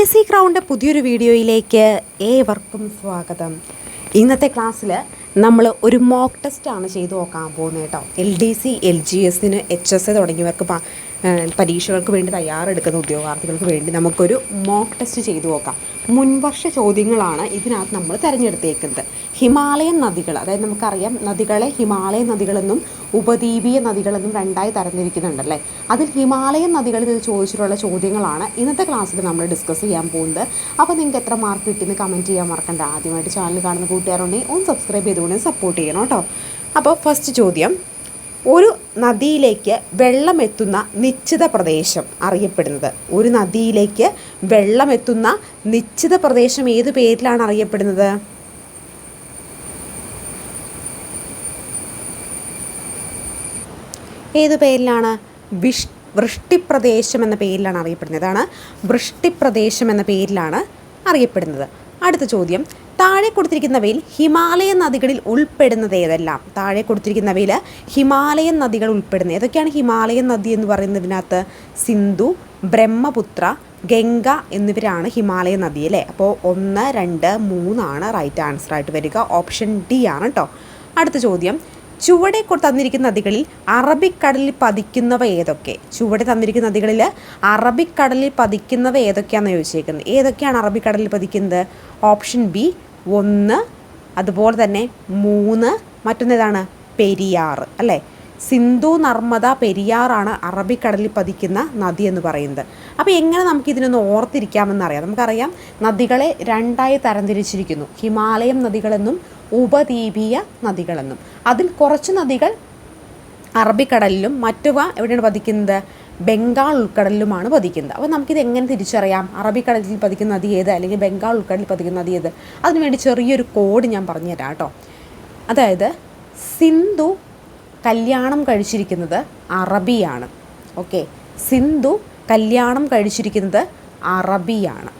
S C crowned പുതിയൊരു വീഡിയോയിലേക്ക് ഏവർക്കും സ്വാഗതം. ഇന്നത്തെ ക്ലാസ്സിൽ നമ്മൾ ഒരു മോക്ക് ടെസ്റ്റാണ് ചെയ്തു നോക്കാൻ പോകുന്നത് കേട്ടോ. L D C L G എസിന് എച്ച് എസ് എ തുടങ്ങിയവർക്ക് പരീക്ഷകൾക്ക് വേണ്ടി തയ്യാറെടുക്കുന്ന ഉദ്യോഗാർത്ഥികൾക്ക് വേണ്ടി നമുക്കൊരു മോക്ക് ടെസ്റ്റ് ചെയ്തു നോക്കാം. മുൻവർഷ ചോദ്യങ്ങളാണ് ഇതിനകത്ത് നമ്മൾ തിരഞ്ഞെടുത്തേക്കുന്നത്. ഹിമാലയൻ നദികൾ അതായത് നമുക്കറിയാം നദികളെ ഹിമാലയൻ നദികളെന്നും ഉപദ്വീപീയ നദികളെന്നും രണ്ടായി തരംതിരിക്കുന്നുണ്ടല്ലേ? അതിൽ ഹിമാലയൻ നദികളിൽ നിന്ന് ചോദിച്ചിട്ടുള്ള ചോദ്യങ്ങളാണ് ഇന്നത്തെ ക്ലാസ്സിൽ നമ്മൾ ഡിസ്കസ് ചെയ്യാൻ പോകുന്നത്. അപ്പോൾ നിങ്ങൾക്ക് എത്ര മാർക്ക് കിട്ടിയെന്ന് കമന്റ് ചെയ്യാൻ മറക്കണ്ട. ആദ്യമായിട്ട് ചാനൽ കാണുന്ന കൂട്ടുകാരുണ്ടെങ്കിൽ ഒന്ന് സബ്സ്ക്രൈബ് ചെയ്തുകൊണ്ട് സപ്പോർട്ട് ചെയ്യണം കേട്ടോ. അപ്പോൾ ഫസ്റ്റ് ചോദ്യം ഒരു നദിയിലേക്ക് വെള്ളമെത്തുന്ന നിശ്ചിത പ്രദേശം അറിയപ്പെടുന്നത്. ഒരു നദിയിലേക്ക് വെള്ളമെത്തുന്ന നിശ്ചിത പ്രദേശം ഏത് പേരിലാണ് അറിയപ്പെടുന്നത്? ഏത് പേരിലാണ്? വിഷ് വൃഷ്ടിപ്രദേശം എന്ന പേരിലാണ് അറിയപ്പെടുന്നത്. ഇതാണ് വൃഷ്ടിപ്രദേശം എന്ന പേരിലാണ് അറിയപ്പെടുന്നത്. അടുത്ത ചോദ്യം. താഴെ കൊടുത്തിരിക്കുന്നവയിൽ ഹിമാലയൻ നദികളിൽ ഉൾപ്പെടുന്നത് ഏതെല്ലാം താഴെ കൊടുത്തിരിക്കുന്നവയിൽ ഹിമാലയൻ നദികൾ ഉൾപ്പെടുന്നത്. ഏതൊക്കെയാണ് ഹിമാലയൻ നദി എന്ന് പറയുന്നതിനകത്ത്? സിന്ധു ബ്രഹ്മപുത്ര ഗംഗ എന്നിവരാണ് ഹിമാലയ നദി അല്ലേ? അപ്പോൾ ഒന്ന് രണ്ട് മൂന്നാണ് റൈറ്റ് ആൻസർ ആയിട്ട് വരിക. ഓപ്ഷൻ ഡി ആണ് കേട്ടോ അടുത്ത ചോദ്യം. ചുവടെ തന്നിരിക്കുന്ന നദികളിൽ അറബിക്കടലിൽ പതിക്കുന്നവ ഏതൊക്കെ? ചുവടെ തന്നിരിക്കുന്ന നദികളിൽ അറബിക്കടലിൽ പതിക്കുന്നവ ഏതൊക്കെയാണെന്ന് ചോദിച്ചേക്കുന്നത്. ഏതൊക്കെയാണ് അറബിക്കടലിൽ പതിക്കുന്നത്? ഓപ്ഷൻ ബി ഒന്ന് അതുപോലെ തന്നെ മൂന്ന് മറ്റൊന്നേതാണ് പെരിയാർ അല്ലേ? സിന്ധു നർമ്മദ പെരിയാറാണ് അറബിക്കടലിൽ പതിക്കുന്ന നദി എന്ന് പറയുന്നത്. അപ്പോൾ എങ്ങനെ നമുക്ക് ഇതിനൊന്ന് ഓർത്തിരിക്കാമെന്നറിയാം നമുക്കറിയാം നദികളെ രണ്ടായി തരംതിരിച്ചിരിക്കുന്നു. ഹിമാലയം നദികളെന്നും ഉപദ്വീപീയ നദികളെന്നും. അതിൽ കുറച്ച് നദികൾ അറബിക്കടലിലും മറ്റുവ എവിടെയാണ് പതിക്കുന്നത്? ബംഗാൾ ഉൾക്കടലിലുമാണ് പതിക്കുന്നത്. അപ്പോൾ നമുക്കിത് എങ്ങനെ തിരിച്ചറിയാം? അറബിക്കടലിൽ പതിക്കുന്ന നദി ഏത്? അല്ലെങ്കിൽ ബംഗാൾ ഉൾക്കടലിൽ പതിക്കുന്ന നദി ഏത്? അതിനുവേണ്ടി ചെറിയൊരു കോഡ് ഞാൻ പറഞ്ഞുതരാം കേട്ടോ. അതായത് സിന്ധു കല്യാണം കഴിച്ചിരിക്കുന്നത് അറബിയാണ്. ഓക്കെ. സിന്ധു കല്യാണം കഴിച്ചിരിക്കുന്നത് അറബിയാണ്.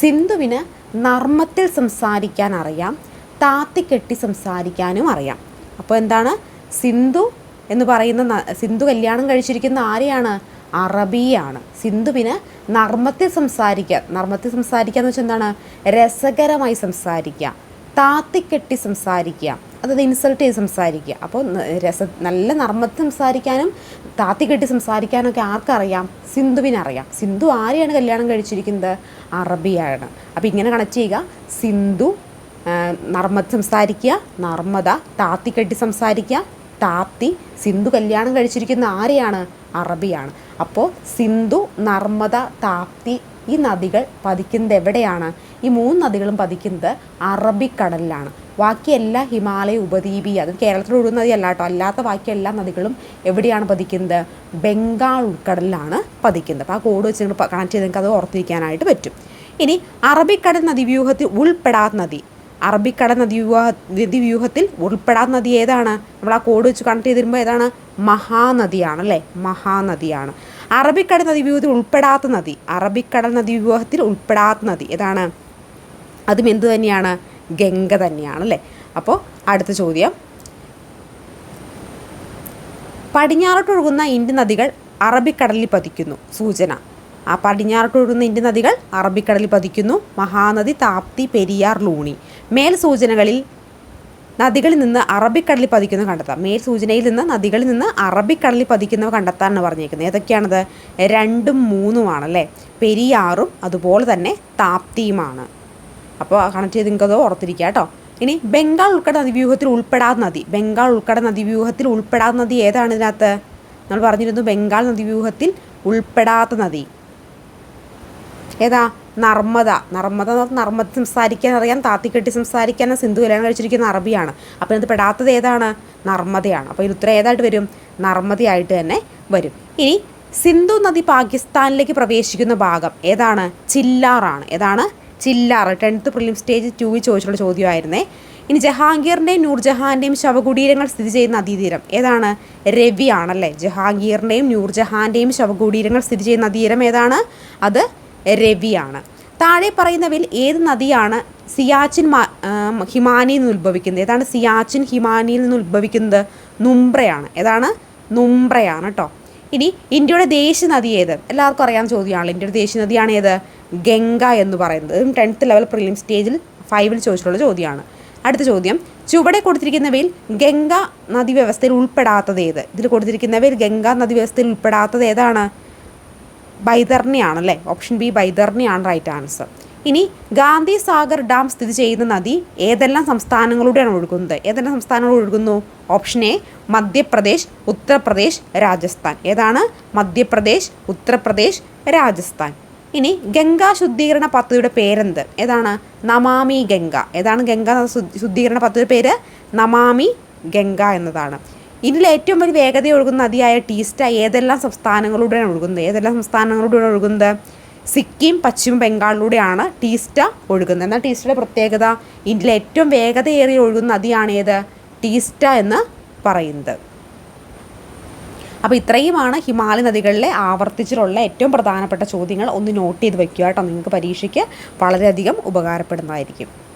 സിന്ധുവിന് നർമ്മത്തിൽ സംസാരിക്കാൻ അറിയാം. താത്തിക്കെട്ടി സംസാരിക്കാനും അറിയാം. അപ്പോൾ എന്താണ്? സിന്ധു എന്ന് പറയുന്ന സിന്ധു കല്യാണം കഴിച്ചിരിക്കുന്ന ആരെയാണ്? അറബിയാണ്. സിന്ധുവിന് നർമ്മത്തിൽ സംസാരിക്കുക നർമ്മത്തിൽ സംസാരിക്കുക എന്ന് വെച്ചാൽ എന്താണ്? രസകരമായി സംസാരിക്കുക താത്തിക്കെട്ടി സംസാരിക്കുക അതായത് ഇൻസൾട്ട് ചെയ്ത് സംസാരിക്കുക അപ്പോൾ രസ നല്ല നർമ്മത്തിൽ സംസാരിക്കാനും താത്തിക്കെട്ടി സംസാരിക്കാനൊക്കെ ആർക്കറിയാം? സിന്ധുവിനറിയാം. സിന്ധു ആരെയാണ് കല്യാണം കഴിച്ചിരിക്കുന്നത്? അറബിയാണ്. അപ്പോൾ ഇങ്ങനെ കണക്ട് ചെയ്യുക. സിന്ധു നർമ്മത്ത് സംസാരിക്കുക നർമ്മദ താത്തിക്കെട്ടി സംസാരിക്കുക താപ്തി സിന്ധു കല്യാണം കഴിച്ചിരിക്കുന്ന ആരെയാണ്? അറബിയാണ്. അപ്പോൾ സിന്ധു നർമ്മദ താപ്തി ഈ നദികൾ പതിക്കുന്നത് എവിടെയാണ്? ഈ മൂന്ന് നദികളും പതിക്കുന്നത് അറബിക്കടലിലാണ്. ബാക്കി എല്ലാ ഹിമാലയ ഉപദ്വീപി അത് കേരളത്തിൽ ഒഴുകുന്ന നദിയല്ല കേട്ടോ. അല്ലാത്ത ബാക്കി എല്ലാ നദികളും എവിടെയാണ് പതിക്കുന്നത്? ബംഗാൾ ഉൾക്കടലിലാണ് പതിക്കുന്നത്. അപ്പോൾ ആ കോഡ് വെച്ച് നിങ്ങൾ കണക്ട് ചെയ്ത് നിങ്ങൾക്ക് അത് ഓർത്തിരിക്കാനായിട്ട് പറ്റും. ഇനി അറബിക്കടൽ നദീവ്യൂഹത്തിൽ ഉൾപ്പെടാത്ത നദി. അറബിക്കടൽ നദീവ്യൂഹ നദീവ്യൂഹത്തിൽ ഉൾപ്പെടാത്ത നദി ഏതാണ്? നമ്മൾ ആ കോഡ് വെച്ച് കണക്ട് ചെയ്ത് തരുമ്പോൾ ഏതാണ്? മഹാനദിയാണ് അല്ലേ മഹാനദിയാണ്. അറബിക്കടൽ നദീവ്യൂഹത്തിൽ ഉൾപ്പെടാത്ത നദി അറബിക്കടൽ നദീവ്യൂഹത്തിൽ ഉൾപ്പെടാത്ത നദി ഏതാണ്? അതും എന്ത് തന്നെയാണ്? ഗംഗ തന്നെയാണ് അല്ലേ അപ്പോൾ അടുത്ത ചോദ്യം. പടിഞ്ഞാറോട്ട് ഒഴുകുന്ന ഇന്ത്യൻ നദികൾ അറബിക്കടലിൽ പതിക്കുന്നു. സൂചന. ആ പടിഞ്ഞാറോട്ടൊഴുകുന്ന ഇന്ത്യൻ നദികൾ അറബിക്കടലിൽ പതിക്കുന്നു. മഹാനദി താപ്തി പെരിയാർ ലൂണി. മേൽ സൂചനകളിൽ നദികളിൽ നിന്ന് അറബിക്കടലിൽ പതിക്കുന്നത് കണ്ടെത്താം. മേൽ സൂചനയിൽ നിന്ന് നദികളിൽ നിന്ന് അറബിക്കടലിൽ പതിക്കുന്നവ കണ്ടെത്താനാണ് പറഞ്ഞേക്കുന്നത് ഏതൊക്കെയാണത്? രണ്ടും മൂന്നുമാണല്ലേ? പെരിയാറും അതുപോലെ തന്നെ താപ്തിയുമാണ്. അപ്പോൾ കണക്ട് ചെയ്ത് നിങ്ങൾക്കത് ഓർത്തിരിക്കുക കേട്ടോ. ഇനി ബംഗാൾ ഉൾക്കട നദീവ്യൂഹത്തിൽ ഉൾപ്പെടാത്ത നദി. ബംഗാൾ ഉൾക്കട നദീവ്യൂഹത്തിൽ ഉൾപ്പെടാത്ത നദി ഏതാണ് ഇതിനകത്ത്? നമ്മൾ പറഞ്ഞിരുന്നു ബംഗാൾ നദീവ്യൂഹത്തിൽ ഉൾപ്പെടാത്ത നദി. ഏതാ? നർമ്മദ. നർമ്മദ എന്ന് പറഞ്ഞാൽ നർമ്മദ സംസാരിക്കാൻ അറിയാം താത്തിക്കെട്ടി സംസാരിക്കാൻ സിന്ധു കല്യാണം കഴിച്ചിരിക്കുന്ന അറബിയാണ്. അപ്പോൾ ഇത് പെടാത്തത് ഏതാണ്? നർമ്മദയാണ്. അപ്പോൾ ഇത് ഉത്തരം ഏതായിട്ട് വരും? നർമ്മദയായിട്ട് തന്നെ വരും. ഇനി സിന്ധു നദി പാകിസ്ഥാനിലേക്ക് പ്രവേശിക്കുന്ന ഭാഗം ഏതാണ്? ചില്ലാറാണ്. ഏതാണ്? ചില്ലാർ. ടെൻത്ത് പ്രിലിം സ്റ്റേജ് ടൂവിൽ ചോദിച്ചുള്ള ചോദ്യമായിരുന്നേ. ഇനി ജഹാംഗീറിന്റെയും നൂർജഹാന്റെയും ശവകുടീരങ്ങൾ സ്ഥിതി ചെയ്യുന്ന നദീതീരം ഏതാണ്? രവി ആണല്ലേ ജഹാംഗീറിന്റെയും നൂർജഹാന്റെയും ശവകുടീരങ്ങൾ സ്ഥിതി ചെയ്യുന്ന നദീതീരം ഏതാണ്? അത് രവിയാണ്. താഴെ പറയുന്നവയിൽ ഏത് നദിയാണ് സിയാച്ചിൻ ഹിമാനിയിൽ നിന്ന് ഉത്ഭവിക്കുന്നത്? ഏതാണ് സിയാച്ചിൻ ഹിമാനിയിൽ നിന്ന് ഉത്ഭവിക്കുന്നത്? നുംബ്രയാണ്. ഏതാണ്? നുംബ്രയാണ് കേട്ടോ ഇനി ഇന്ത്യയുടെ ദേശീയ നദി ഏത്? എല്ലാവർക്കും അറിയാൻ ചോദ്യമാണല്ലോ. ഇന്ത്യയുടെ ദേശീയ നദിയാണ് ഏത്? ഗംഗ എന്ന് പറയുന്നത്. ടെൻത്ത് ലെവൽ പ്രിലിം സ്റ്റേജിൽ ഫൈവിൽ ചോദിച്ചിട്ടുള്ള ചോദ്യമാണ്. അടുത്ത ചോദ്യം. ചുവടെ കൊടുത്തിരിക്കുന്നവയിൽ ഗംഗ നദി വ്യവസ്ഥയിൽ ഉൾപ്പെടാത്തത് ഏത്? ഇതിൽ കൊടുത്തിരിക്കുന്നവയിൽ ഗംഗ നദി വ്യവസ്ഥയിൽ ഉൾപ്പെടാത്തത് ഏതാണ്? ബൈതർണിയാണ് അല്ലേ ഓപ്ഷൻ ബി ബൈതർണിയാണ് റൈറ്റ് ആൻസർ ഇനി ഗാന്ധി സാഗർ ഡാം സ്ഥിതി ചെയ്യുന്ന നദി ഏതെല്ലാം സംസ്ഥാനങ്ങളിലൂടെയാണ് ഒഴുകുന്നത്? ഏതെല്ലാം സംസ്ഥാനങ്ങൾ ഒഴുകുന്നു? Option A Madhya Pradesh Uttar Pradesh Rajasthan. ഏതാണ്? മധ്യപ്രദേശ് ഉത്തർപ്രദേശ് രാജസ്ഥാൻ. ഇനി ഗംഗാ ശുദ്ധീകരണ പദ്ധതിയുടെ പേരെന്ത്? ഏതാണ്? നമാമി ഗംഗ. ഏതാണ് ഗംഗാ ശുദ്ധ- ശുദ്ധീകരണ പദ്ധതിയുടെ പേര്? നമാമി ഗംഗ എന്നതാണ്. ഇതിൽ ഏറ്റവും വലിയ വേഗത ഒഴുകുന്ന നദിയായ ടീസ്റ്റ ഏതെല്ലാം സംസ്ഥാനങ്ങളിലൂടെയാണ് ഒഴുകുന്നത്? ഏതെല്ലാം സംസ്ഥാനങ്ങളിലൂടെയാണ് ഒഴുകുന്നത്? സിക്കിം പശ്ചിമ ബംഗാളിലൂടെയാണ് ടീസ്റ്റ ഒഴുകുന്നത്. എന്നാൽ ടീസ്റ്റയുടെ പ്രത്യേകത ഇന്ത്യയിലെ ഏറ്റവും വേഗതയേറിയ ഒഴുകുന്ന നദിയാണ് ഏത്? ടീസ്റ്റ എന്ന് പറയുന്നത്. അപ്പോൾ ഇത്രയുമാണ് ഹിമാലയ നദികളിലെ ആവർത്തിച്ചിട്ടുള്ള ഏറ്റവും പ്രധാനപ്പെട്ട ചോദ്യങ്ങൾ. ഒന്ന് നോട്ട് ചെയ്ത് വെക്കുക കേട്ടോ. നിങ്ങൾക്ക് പരീക്ഷയ്ക്ക് വളരെയധികം ഉപകാരപ്പെടുന്നതായിരിക്കും.